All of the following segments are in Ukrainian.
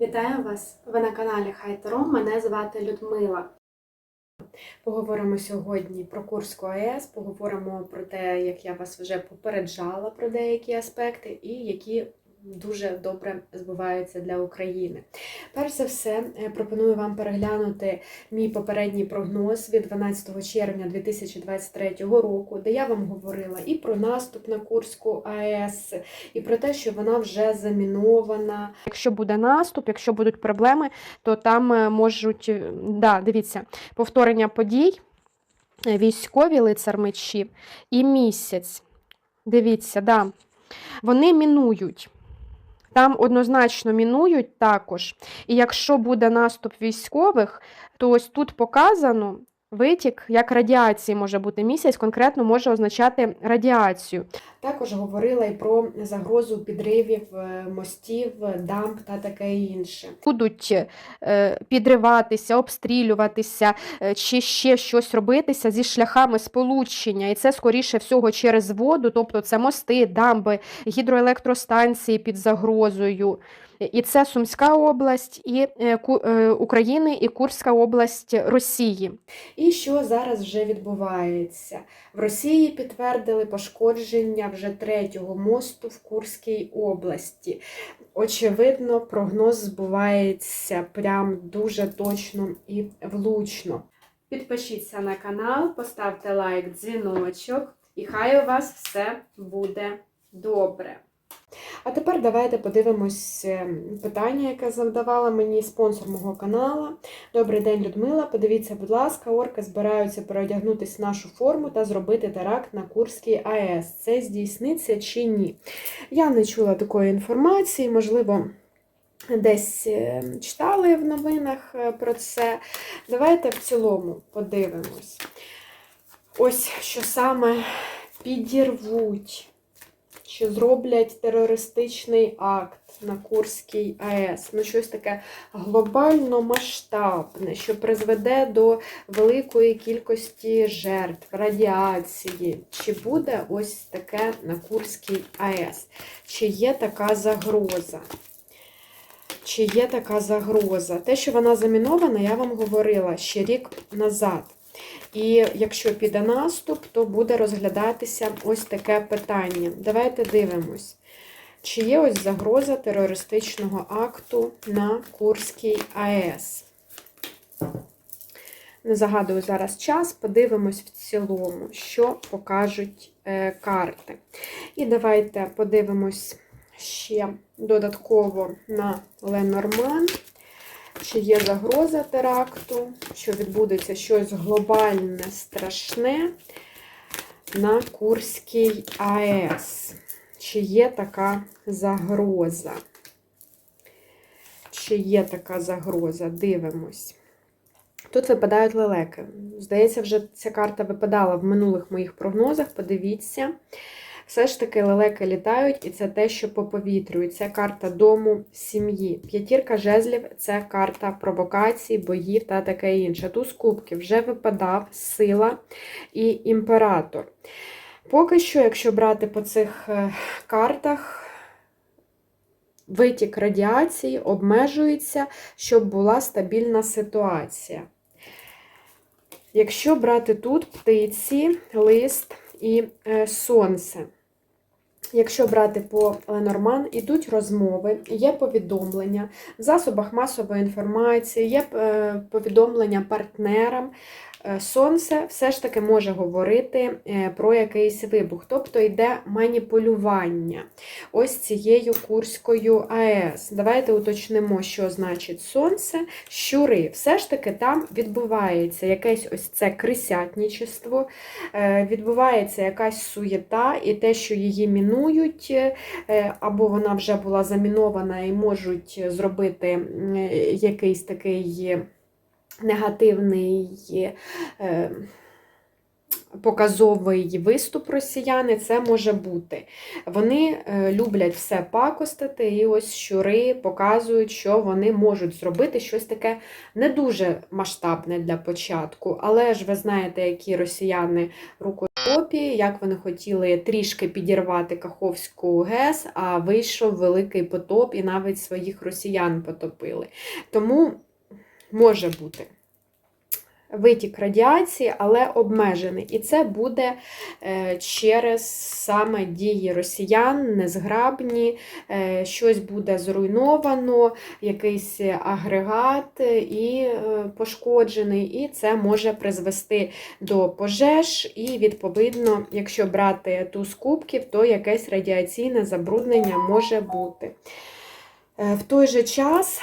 Вітаю вас! Ви на каналі Хай-Таро. Мене звати Людмила. Поговоримо сьогодні про Курську АЕС, поговоримо про те, як я вас вже попереджала про деякі аспекти і які дуже добре збуваються для України. Перш за все, е, пропоную вам переглянути мій попередній прогноз від 12 червня 2023 року, де я вам говорила і про наступ на Курську АЕС, і про те, що вона вже замінована. Якщо буде наступ, якщо будуть проблеми, то там е, можуть, е, да, дивіться, повторення подій, військові лицар мечів і місяць. Дивіться, да, вони мінують. Там однозначно мінують також. І якщо буде наступ військових, то ось тут показано витік, як радіації може бути місяць, конкретно може означати радіацію. Також говорила і про загрозу підривів е, мостів, дамб та таке інше. Будуть е, підриватися, обстрілюватися е, чи ще щось робитися зі шляхами сполучення. І це скоріше всього через воду, тобто це мости, дамби, гідроелектростанції під загрозою. І це Сумська область і е, е, України і Курська область Росії. І що зараз вже відбувається? В Росії підтвердили пошкодження вже третього мосту в Курській області. Очевидно, прогноз збувається прям дуже точно і влучно. Підпишіться на канал, поставте лайк, дзвіночок, і хай у вас все буде добре. А тепер давайте подивимось е, питання, яке завдавала мені спонсор мого каналу. Добрий день, Людмила. Подивіться, будь ласка, орки збираються переодягнутися в нашу форму та зробити теракт на Курській АЕС. Це здійсниться чи ні? Я не чула такої інформації, можливо. Десь е, читали в новинах е, про це. Давайте в цілому подивимось. Ось що саме підірвуть що зроблять терористичний акт на Курській АЕС. Ну, щось таке глобально масштабне, що призведе до великої кількості жертв, радіації. Чи буде ось таке на Курській АЕС? Чи є така загроза? Чи є така загроза? Те, що вона замінована, я вам говорила ще рік назад. І якщо піде наступ, то буде розглядатися ось таке питання. Давайте дивимось, чи є ось загроза терористичного акту на Курській АЕС. Не загадую зараз час, подивимось в цілому, що покажуть е, карти. І давайте подивимось ще додатково на Ленорман. Чи є загроза теракту, що відбудеться щось глобальне, страшне на Курській АЕС? Чи є така загроза? Чи є така загроза? Дивимось. Тут випадають лелеки. Здається, вже ця карта випадала в минулих моїх прогнозах. Подивіться. Все ж таки лелеки літають, і це те, що по повітрю. І Це карта дому сім'ї. П'ятірка жезлів це карта провокацій, боїв та таке інше. Туз кубків вже випадав сила і імператор. Поки що, якщо брати по цих е, картах, витік радіації обмежується, щоб була стабільна ситуація. Якщо брати тут птиці, лист і е, сонце. Якщо брати по Ленорман, ідуть розмови, є повідомлення в засобах масової інформації, є е, повідомлення партнерам. Е, Сонце все ж таки може говорити е, про якийсь вибух, тобто йде маніпулювання ось цією Курською АЕС. Давайте уточнимо, що значить сонце, щури. Все ж таки там відбувається якесь ось це крисятничество, е, відбувається якась суєта, і те, що її мінують, або вона вже була замінована і можуть зробити якийсь такий негативний. е, Показовий виступ росіяни, це може бути. Вони е, люблять все пакостити, і ось щури показують, що вони можуть зробити щось таке не дуже масштабне для початку. Але ж ви знаєте, які росіяни потопі, як вони хотіли трішки підірвати Каховську ГЕС, а вийшов великий потоп і навіть своїх росіян потопили. Тому може бути витік радіації, але обмежений. І це буде е, через саме дії росіян, незграбні, е, щось буде зруйновано, якийсь агрегат і е, пошкоджений, і це може призвести до пожеж, і, відповідно, якщо брати туз кубків, то якесь радіаційне забруднення може бути. В той же час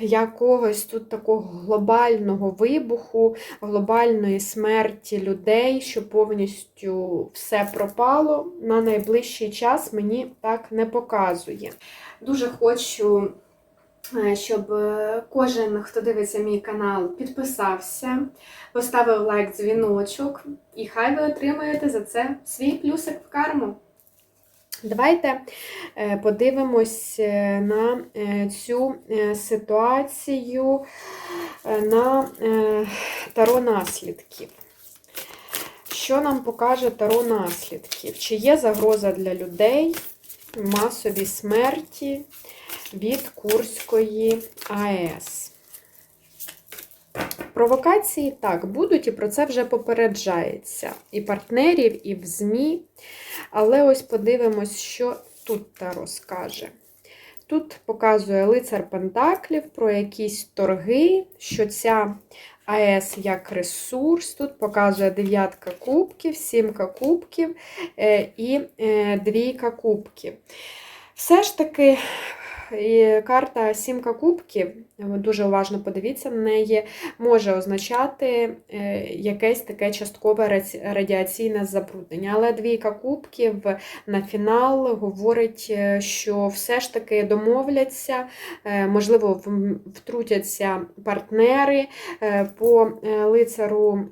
якогось тут такого глобального вибуху, глобальної смерті людей, що повністю все пропало, на найближчий час мені так не показує. Дуже хочу. Щоб кожен, хто дивиться мій канал, підписався, поставив лайк, дзвіночок, і хай ви отримаєте за це свій плюсик в карму. Давайте е, подивимось е, на е, цю ситуацію на таро наслідків. Що нам покаже таро наслідків? Чи є загроза для людей масові смерті від Курської АЕС? Провокації так будуть, і про це вже попереджається і партнерів, і в ЗМІ. Але ось подивимось, що тут та розкаже. Тут показує лицар Пентаклів про якісь торги, що ця АЕС як ресурс. Тут показує дев'ятка кубків, сімка кубків е, і е, двійка кубків. Все ж таки і карта Сімка Кубків, дуже уважно подивіться на неї, може означати е, якесь таке часткове радіаційне забруднення. Але двійка кубків на фінал говорить, е, що все ж таки домовляться, е, можливо, втрутяться партнери по лицару.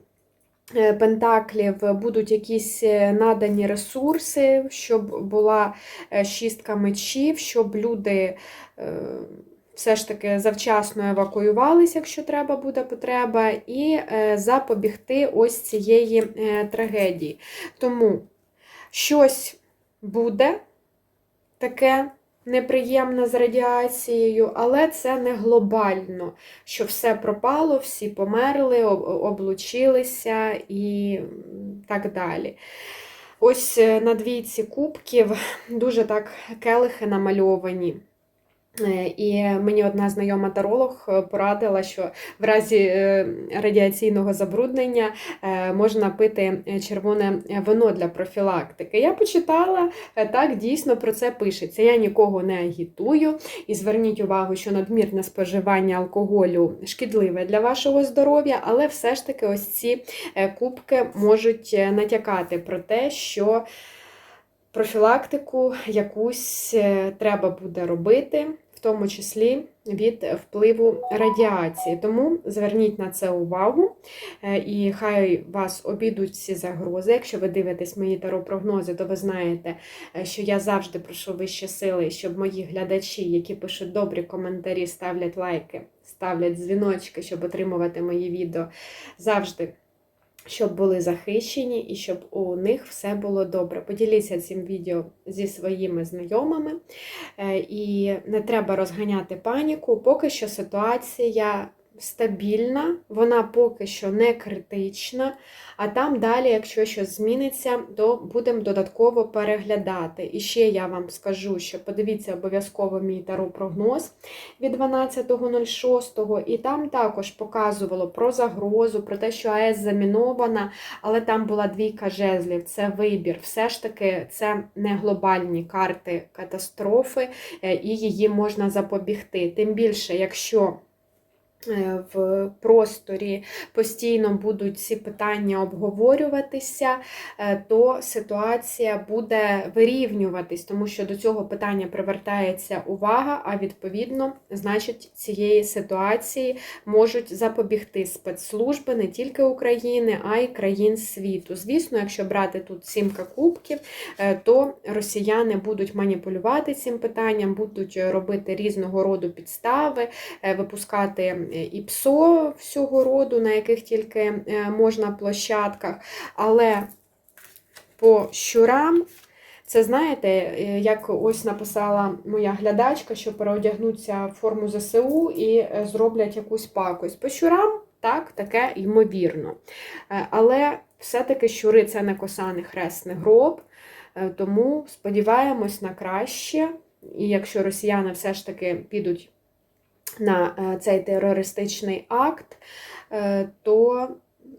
Е, пентаклів будуть якісь е, надані ресурси, щоб була е, шістка мечів, щоб люди все ж таки завчасно евакуювалися, якщо треба буде потреба, і запобігти ось цієї трагедії. Тому щось буде таке неприємна з радіацією, але це не глобально, що все пропало, всі померли, облучилися і так далі. Ось е, на двійці кубків дуже так келихи намальовані. Е, і мені одна знайома таролог е, порадила, що в разі е, радіаційного забруднення можна пити червоне вино для профілактики. Я почитала, так дійсно про це пишеться. Я нікого не агітую. І зверніть увагу, що надмірне споживання алкоголю шкідливе для вашого здоров'я, але все ж таки ось ці кубки можуть натякати про те, що профілактику якусь треба буде робити в тому числі від впливу радіації. Тому зверніть на це увагу, е, і хай вас обійдуть всі загрози. Якщо ви дивитесь мої таро-прогнози, то ви знаєте, е, що я завжди прошу вищі сили, щоб мої глядачі, які пишуть добрі коментарі, ставлять лайки, ставлять дзвіночки, щоб отримувати мої відео, завжди щоб були захищені і щоб у них все було добре. Поділіться цим відео зі своїми знайомими, е, і не треба розганяти паніку, поки що ситуація стабільна, вона поки що не критична, а там далі, якщо щось зміниться, то будемо додатково переглядати. І ще я вам скажу, що подивіться обов'язково мій таро-прогноз від 12.06, і там також показувало про загрозу, про те, що АЕС замінована, але там була двійка жезлів, це вибір. Все ж таки, це не глобальні карти катастрофи, е, і її можна запобігти. Тим більше, якщо в просторі постійно будуть ці питання обговорюватися, е, то ситуація буде вирівнюватись, тому що до цього питання привертається увага, а відповідно, значить, цієї ситуації можуть запобігти спецслужби не тільки України, а й країн світу. Звісно, якщо брати тут сімка кубків, е, то росіяни будуть маніпулювати цим питанням, будуть робити різного роду підстави, випускати і ПСО всього роду, на яких тільки е, можна площадках. Але по щурам. Це знаєте, е, як ось написала моя глядачка, що переодягнуться в форму ЗСУ і е, зроблять якусь пакость. По щурам так, таке ймовірно. Е, Але все-таки щури це не коса, не хрест, не гроб. Е, Тому сподіваємось на краще. І якщо росіяни все ж таки підуть на е, цей терористичний акт, е, то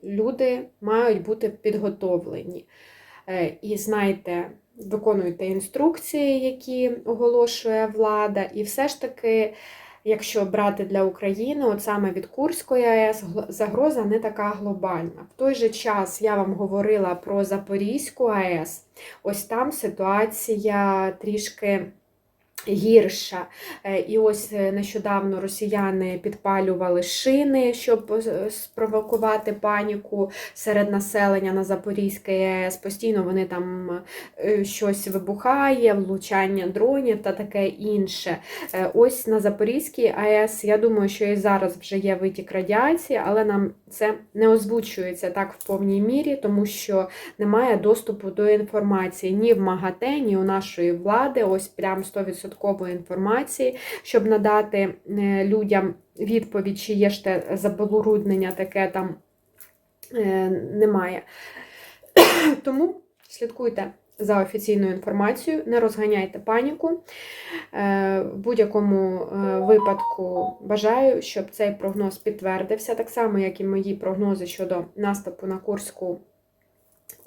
люди мають бути підготовлені. Е, І знайте, виконуйте інструкції, які оголошує влада, і все ж таки. Якщо брати для України, от саме від Курської АЕС, загроза не така глобальна. В той же час я вам говорила про Запорізьку АЕС. Ось там ситуація трішки гірша. Е, І ось е, нещодавно росіяни підпалювали шини, щоб е, спровокувати паніку серед населення на Запорізькій АЕС. Постійно вони там щось вибухає, влучання дронів та таке інше. Ось на Запорізькій АЕС, я думаю, що і зараз вже є витік радіації, але нам це не озвучується так в повній мірі, тому що немає доступу до інформації ні в МАГАТЕ, ні у нашої влади. Ось прям 100% інформації, щоб надати е, людям відповідь, чи є ж те таке там е, немає. Тому слідкуйте за офіційною інформацією, не розганяйте паніку. Е, В будь-якому випадку бажаю, щоб цей прогноз підтвердився, так само, як і мої прогнози щодо наступу на Курську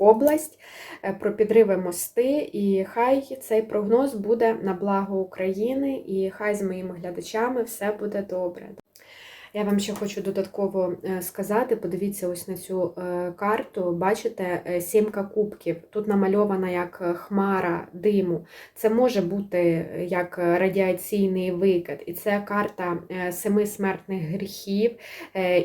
область, е, про підриви мости. І хай цей прогноз буде на благо України, і хай з моїми глядачами все буде добре. Я вам ще хочу додатково е, сказати: подивіться ось на цю е, карту. Бачите, е, сімка кубків. Тут намальована як хмара диму. Це може бути як радіаційний викид. І це карта семи смертних гріхів.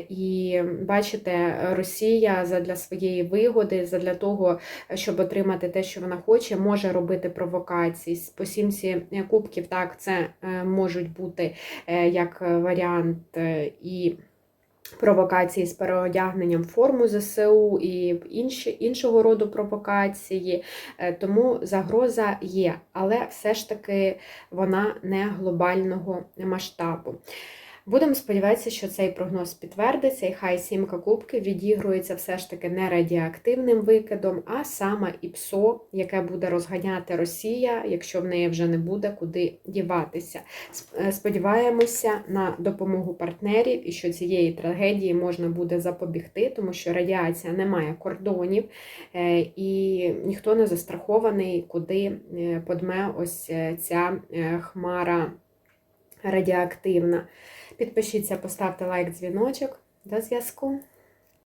І бачите, Росія задля своєї вигоди, задля того, щоб отримати те, що вона хоче, може робити провокації. По сімці кубків, так, це можуть бути як варіант і провокації з переодягненням форму ЗСУ і інші, іншого роду провокації. Е, Тому загроза є, але все ж таки вона не глобального масштабу. Будемо сподіватися, що цей прогноз підтвердиться, і хай сімка кубків відігрується все ж таки не радіоактивним викидом, а саме ІПСО, яке буде розганяти Росія, якщо в неї вже не буде куди діватися. Е, Сподіваємося на допомогу партнерів і що цієї трагедії можна буде запобігти, тому що радіація не має кордонів, е, і ніхто не застрахований, куди е, подме ось ця хмара радіоактивна. Підпишіться, поставте лайк, дзвіночок. До зв'язку!